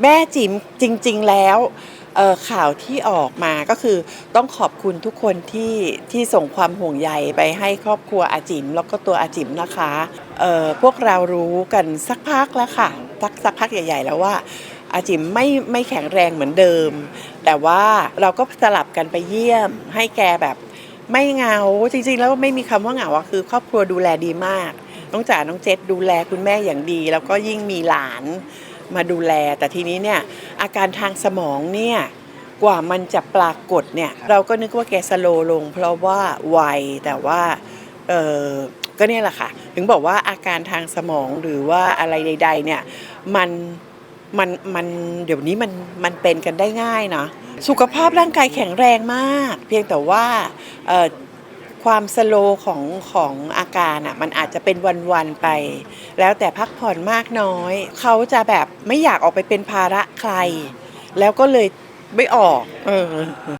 แม่จิ๋มจริง ๆ แล้วข่าวที่ออกมาก็คือต้องขอบคุณทุกคนที่ที่ส่งความห่วงใยไปให้ครอบครัวอาจิมแล้วก็ตัวอาจิมนะคะพวกเรารู้กันสักพักแล้วค่ะสักสักพักใหญ่ ๆ แล้วว่าอาจิมไม่ไม่แข็งแรงเหมือนเดิม แต่ว่าเราก็สลับกันไปเยี่ยม ให้แกแบบไม่เหงาจริง ๆ แล้วไม่มีคำว่าเหงาคือ ครอบครัวดูแลดีมากน้องจ๋าน้องเจษดูแลคุณแม่อย่างดี แล้วก็ยิ่งมีหลาน มาดูแล แต่ทีนี้เนี่ยอาการทางสมองเนี่ยกว่ามันจะปรากฏเนี่ยเราก็นึกว่าแกสโลว์ลง เพราะว่าวัยแต่ว่าเออก็เนี่ยแหละค่ะ ถึงบอกว่าอาการทางสมองหรือว่าอะไรใด ๆ เนี่ยมันมันมันเดี๋ยวนี้มันมันเป็นกันได้ง่ายนะสุขภาพร่างกายแข็งแรงมาก เพียงแต่ว่าเอ่อ ความสโลของของอาการอะมันอาจจะเป็นวันๆไป แล้วแต่พักผ่อนมากน้อย เขาจะแบบไม่อยากออกไปเป็นภาระใคร แล้วก็เลยไม่ออก เออ